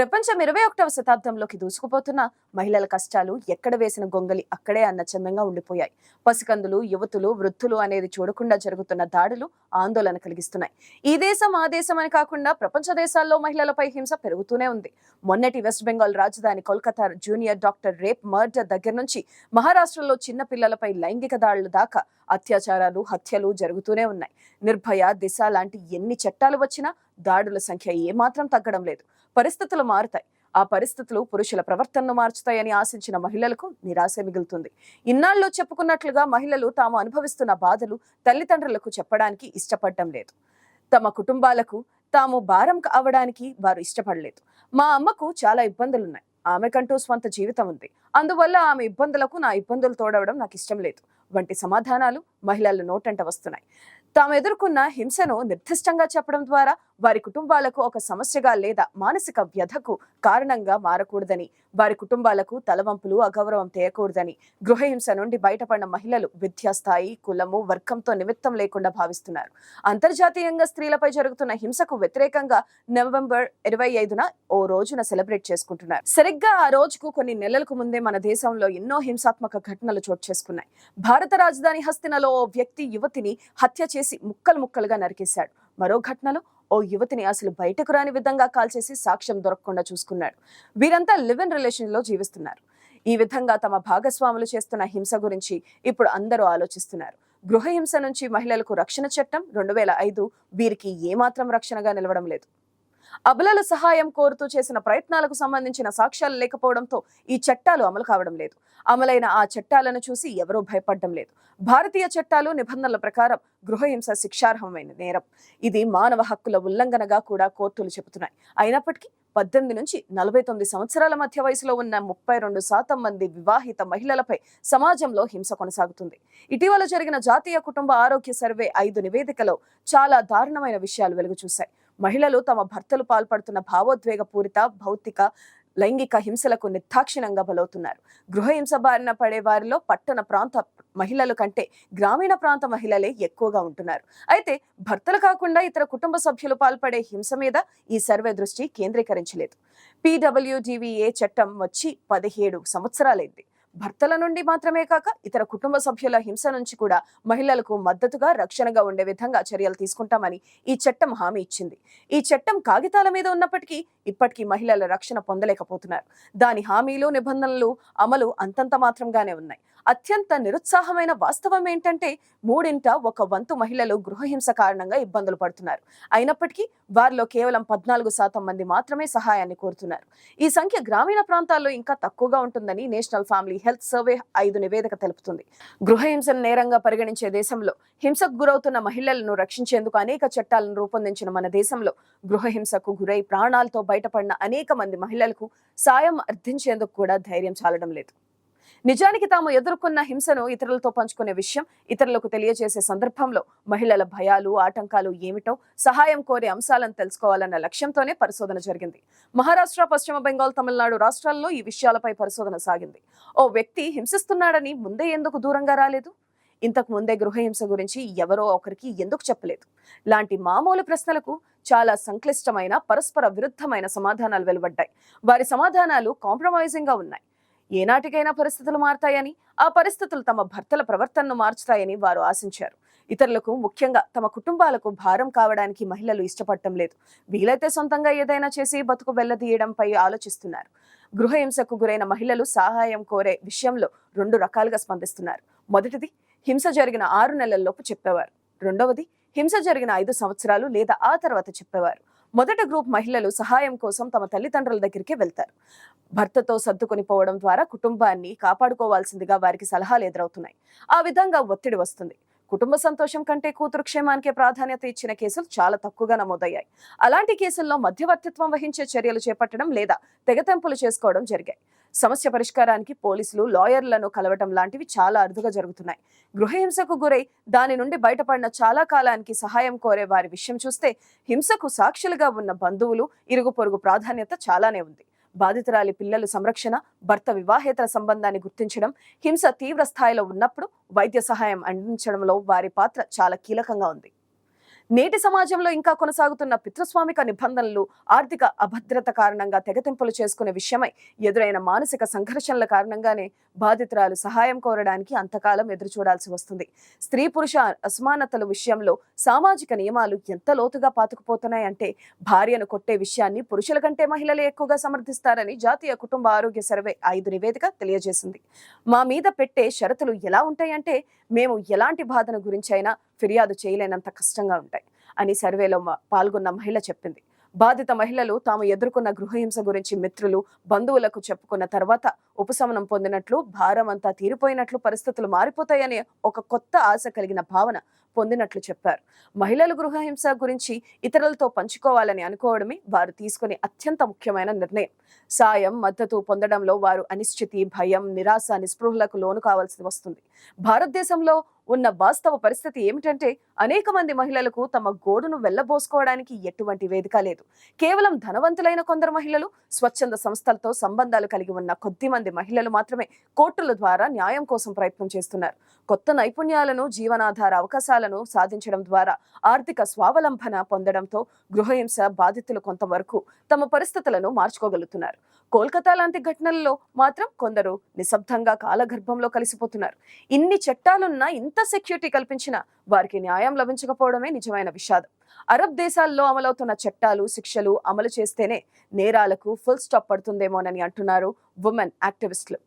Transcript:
ప్రపంచం ఇరవై ఒకటవ శతాబ్దంలోకి దూసుకుపోతున్న మహిళల కష్టాలు ఎక్కడ వేసిన గొంగలి అక్కడే అన్నచందంగా ఉండిపోయాయి. పసికందులు యువతులు వృద్ధులు అనేది చూడకుండా జరుగుతున్న దాడులు ఆందోళన కలిగిస్తున్నాయి. ఈ దేశం ఆ దేశం అని కాకుండా ప్రపంచ దేశాల్లో మహిళలపై హింస పెరుగుతూనే ఉంది. మొన్నటి వెస్ట్ బెంగాల్ రాజధాని Kolkata junior doctor rape murder దగ్గర నుంచి మహారాష్ట్రలో చిన్న పిల్లలపై లైంగిక దాడులు దాకా అత్యాచారాలు హత్యలు జరుగుతూనే ఉన్నాయి. నిర్భయ దిశ లాంటి ఎన్ని చట్టాలు వచ్చినా దాడుల సంఖ్య ఏమాత్రం తగ్గడం లేదు. పరిస్థితులు మారుతాయి. ఆ పరిస్థితులు పురుషుల ప్రవర్తనను మార్చుతాయని ఆశించిన మహిళలకు నిరాశ మిగులుతుంది. ఇన్నాళ్ళు చెప్పుకున్నట్లుగా మహిళలు తాము అనుభవిస్తున్న బాధలు తల్లిదండ్రులకు చెప్పడానికి ఇష్టపడడం లేదు. తమ కుటుంబాలకు తాము భారం అవడానికి వారు ఇష్టపడలేదు. మా అమ్మకు చాలా ఇబ్బందులున్నాయి. ఆమెకంటూ స్వంత జీవితం ఉంది. అందువల్ల ఆమె ఇబ్బందులకు నా ఇబ్బందులు తోడవడం నాకు ఇష్టం లేదు. వంటి సమాధానాలు మహిళల నోటంట వస్తున్నాయి. తాము ఎదుర్కొన్న హింసను నిర్దిష్టంగా చెప్పడం ద్వారా వారి కుటుంబాలకు ఒక సమస్యగా లేదా మానసిక వ్యధకు కారణంగా మారకూడదని వారి కుటుంబాలకు తలవంపులు అగౌరవం తేయకూడదని గృహహింస నుండి బయటపడిన మహిళలు విద్యాస్థాయి కులము వర్గంతో నిమిత్తం లేకుండా భావిస్తున్నారు. అంతర్జాతీయంగా స్త్రీలపై జరుగుతున్న హింసకు వ్యతిరేకంగా నవంబర్ ఇరవై ఐదున ఓ రోజున సెలబ్రేట్ చేసుకుంటున్నారు. సరిగ్గా ఆ రోజుకు కొన్ని నెలలకు ముందే మన దేశంలో ఎన్నో హింసాత్మక ఘటనలు చోటు చేసుకున్నాయి. భారత రాజధాని హస్తినలో ఓ వ్యక్తి యువతిని హత్య చేసి ముక్కలు ముక్కలుగా నరికేశాడు. మరో ఘటనలో ఓ యువతిని అసలు బయటకు రాని విధంగా కాల్చేసి సాక్ష్యం దొరకకుండా చూసుకున్నాడు. వీరంతా లివ్ ఇన్ రిలేషన్లో జీవిస్తున్నారు. ఈ విధంగా తమ భాగస్వాములు చేస్తున్న హింస గురించి ఇప్పుడు అందరూ ఆలోచిస్తున్నారు. గృహహింస నుంచి మహిళలకు రక్షణ చట్టం రెండు వేల ఐదు వీరికి ఏమాత్రం రక్షణగా నిలవడం లేదు. అబలల సహాయం కోరుతూ చేసిన ప్రయత్నాలకు సంబంధించిన సాక్ష్యాలు లేకపోవడంతో ఈ చట్టాలు అమలు కావడం లేదు. అమలైన ఆ చట్టాలను చూసి ఎవరూ భయపడడం లేదు. భారతీయ చట్టాలు నిబంధనల ప్రకారం గృహహింస శిక్షార్హమైన నేరం. ఇది మానవ హక్కుల ఉల్లంఘనగా కూడా కోర్టులు చెబుతున్నాయి. అయినప్పటికీ పద్దెనిమిది నుంచి నలభై తొమ్మిది సంవత్సరాల మధ్య వయసులో ఉన్న ముప్పై రెండు శాతం మంది వివాహిత మహిళలపై సమాజంలో హింస కొనసాగుతుంది. ఇటీవల జరిగిన జాతీయ కుటుంబ ఆరోగ్య సర్వే ఐదు నివేదికలో చాలా దారుణమైన విషయాలు వెలుగు చూశాయి మహిళలు తమ భర్తలు పాల్పడుతున్న భావోద్వేగ పూరిత భౌతిక లైంగిక హింసలకు నిర్దాక్షిణంగా బలవుతున్నారు. గృహ హింస బారిన పడే వారిలో పట్టణ ప్రాంత మహిళల కంటే గ్రామీణ ప్రాంత మహిళలే ఎక్కువగా ఉంటున్నారు. అయితే భర్తలు కాకుండా ఇతర కుటుంబ సభ్యులు పాల్పడే హింస మీద ఈ సర్వే దృష్టి కేంద్రీకరించలేదు. పీడబ్ల్యూడివిఏ చట్టం వచ్చి పదిహేడు సంవత్సరాలైంది. భర్తల నుండి మాత్రమే కాక ఇతర కుటుంబ సభ్యుల హింస నుంచి కూడా మహిళలకు మద్దతుగా రక్షణగా ఉండే విధంగా చర్యలు తీసుకుంటామని ఈ చట్టం హామీ ఇచ్చింది. ఈ చట్టం కాగితాల మీద ఉన్నప్పటికీ ఇప్పటికీ మహిళల రక్షణ పొందలేకపోతున్నారు. దాని హామీలు నిబంధనలు అమలు అంతంత మాత్రంగానే ఉన్నాయి. అత్యంత నిరుత్సాహమైన వాస్తవం ఏంటంటే మూడింట ఒక వంతు మహిళలు గృహహింస కారణంగా ఇబ్బందులు పడుతున్నారు. అయినప్పటికీ వారిలో కేవలం పద్నాలుగు శాతం మంది మాత్రమే సహాయాన్ని కోరుతున్నారు. ఈ సంఖ్య గ్రామీణ ప్రాంతాల్లో ఇంకా తక్కువగా ఉంటుందని నేషనల్ ఫ్యామిలీ హెల్త్ సర్వే ఐదు నివేదిక తెలుపుతుంది. గృహహింసను నేరంగా పరిగణించే దేశంలో హింసకు గురవుతున్న మహిళలను రక్షించేందుకు అనేక చట్టాలను రూపొందించిన మన దేశంలో గృహహింసకు గురై ప్రాణాలతో బయటపడిన అనేక మంది మహిళలకు సాయం అర్థించేందుకు కూడా ధైర్యం చాలడం లేదు. నిజానికి తాము ఎదుర్కొన్న హింసను ఇతరులతో పంచుకునే విషయం ఇతరులకు తెలియజేసే సందర్భంలో మహిళల భయాలు ఆటంకాలు ఏమిటో సహాయం కోరే అంశాలను తెలుసుకోవాలన్న లక్ష్యంతోనే పరిశోధన జరిగింది. మహారాష్ట్ర పశ్చిమ బెంగాల్ తమిళనాడు రాష్ట్రాల్లో ఈ విషయాలపై పరిశోధన సాగింది. ఓ వ్యక్తి హింసిస్తున్నాడని ముందే ఎందుకు దూరంగా రాలేదు? ఇంతకు ముందే గృహహింస గురించి ఎవరో ఒకరికి ఎందుకు చెప్పలేదు? లాంటి మామూలు ప్రశ్నలకు చాలా సంక్లిష్టమైన పరస్పర విరుద్ధమైన సమాధానాలు వెలువడ్డాయి. వారి సమాధానాలు కాంప్రమైజింగ్గా ఉన్నాయి. ఏనాటికైనా పరిస్థితులు మారతాయని ఆ పరిస్థితులు తమ భర్తల ప్రవర్తనను మార్చుతాయని వారు ఆశించారు. ఇతరులకు ముఖ్యంగా తమ కుటుంబాలకు భారం కావడానికి మహిళలు ఇష్టపడటం లేదు. వీలైతే సొంతంగా ఏదైనా చేసి బతుకు వెల్లదీయడంపై ఆలోచిస్తున్నారు. గృహహింసకు గురైన మహిళలు సహాయం కోరే విషయంలో రెండు రకాలుగా స్పందిస్తున్నారు. మొదటిది హింస జరిగిన ఆరు నెలల్లోపు చెప్పేవారు. రెండవది హింస జరిగిన ఐదు సంవత్సరాలు లేదా ఆ తర్వాత చెప్పేవారు. మొదట గ్రూప్ మహిళలు సహాయం కోసం తమ తల్లిదండ్రుల దగ్గరికి వెళ్తారు. భర్తతో సర్దుకొని పోవడం ద్వారా కుటుంబాన్ని కాపాడుకోవాల్సిందిగా వారికి సలహాలు ఎదురవుతున్నాయి. ఆ విధంగా ఒత్తిడి వస్తుంది. కుటుంబ సంతోషం కంటే కూతురు క్షేమానికే ప్రాధాన్యత ఇచ్చిన కేసులు చాలా తక్కువగా నమోదయ్యాయి. అలాంటి కేసుల్లో మధ్యవర్తిత్వం వహించే చర్యలు చేపట్టడం లేదా తెగతెంపులు చేసుకోవడం జరిగాయి. సమస్య పరిష్కారానికి పోలీసులు లాయర్లను కలవటం లాంటివి చాలా అరుదుగా జరుగుతున్నాయి. గృహహింసకు గురై దాని నుండి బయటపడిన చాలా కాలానికి సహాయం కోరే వారి విషయం చూస్తే హింసకు సాక్షులుగా ఉన్న బంధువులు ఇరుగు పొరుగు ప్రాధాన్యత చాలానే ఉంది. బాధితురాలి పిల్లలు సంరక్షణ భర్త వివాహేతర సంబంధాన్ని గుర్తించడం హింస తీవ్ర స్థాయిలో ఉన్నప్పుడు వైద్య సహాయం అందించడంలో వారి పాత్ర చాలా కీలకంగా ఉంది. నేటి సమాజంలో ఇంకా కొనసాగుతున్న పితృస్వామిక నిబంధనలు ఆర్థిక అభద్రత కారణంగా తెగతింపులు చేసుకునే విషయమై ఎదురైన మానసిక సంఘర్షణల కారణంగానే బాధితురాలు సహాయం కోరడానికి అంతకాలం ఎదురు చూడాల్సి వస్తుంది. స్త్రీ పురుష అసమానతల విషయంలో సామాజిక నియమాలు ఎంత లోతుగా పాతుకుపోతున్నాయంటే భార్యను కొట్టే విషయాన్ని పురుషుల కంటే మహిళలే ఎక్కువగా సమర్థిస్తారని జాతీయ కుటుంబ ఆరోగ్య సర్వే ఐదు నివేదిక తెలియజేసింది. మా మీద పెట్టే షరతులు ఎలా ఉంటాయంటే మేము ఎలాంటి బాధన అయినా ఫిర్యాదు చేయలేనంత కష్టంగా ఉంటాయి అని సర్వేలో పాల్గొన్న మహిళ చెప్పింది. బాధిత మహిళలు తాము ఎదుర్కొన్న గృహహింస గురించి మిత్రులు బంధువులకు చెప్పుకున్న తర్వాత ఉపశమనం పొందినట్లు భారం అంతా తీరిపోయినట్లు పరిస్థితులు మారిపోతాయనే ఒక కొత్త ఆశ కలిగిన భావన పొందినట్లు చెప్పారు. మహిళలు గృహహింస గురించి ఇతరులతో పంచుకోవాలని అనుకోవడమే వారు తీసుకునే అత్యంత ముఖ్యమైన నిర్ణయం. సాయం మద్దతు పొందడంలో వారు అనిశ్చితి భయం నిరాశ నిస్పృహలకు లోను కావాల్సి వస్తుంది. భారతదేశంలో ఉన్న వాస్తవ పరిస్థితి ఏమిటంటే అనేక మంది మహిళలకు తమ గోడును వెళ్ళబోసుకోవడానికి ఎటువంటి వేదిక లేదు. కేవలం ధనవంతులైన కొందరు మహిళలు స్వచ్ఛంద సంస్థలతో సంబంధాలు కలిగి ఉన్న కొద్ది మంది మహిళలు మాత్రమే కోర్టుల ద్వారా న్యాయం కోసం ప్రయత్నం చేస్తున్నారు. కొత్త నైపుణ్యాలను జీవనాధార అవకాశాలను సాధించడం ద్వారా ఆర్థిక స్వావలంబన పొందడంతో గృహహింస బాధితులు కొంతవరకు తమ పరిస్థితులను మార్చుకోగలుగుతున్నారు. కోల్కతా లాంటి ఘటనలలో మాత్రం కొందరు నిశ్శబ్దంగా కాలగర్భంలో కలిసిపోతున్నారు. ఇన్ని చట్టాలున్నా ఇంత సెక్యూరిటీ కల్పించిన వారికి న్యాయం లభించకపోవడమే నిజమైన విషాదం. అరబ్ దేశాల్లో అమలవుతున్న చట్టాలు శిక్షలు అమలు చేస్తేనే నేరాలకు ఫుల్ స్టాప్ పడుతుందేమోనని అంటున్నారు ఉమెన్ యాక్టివిస్టులు.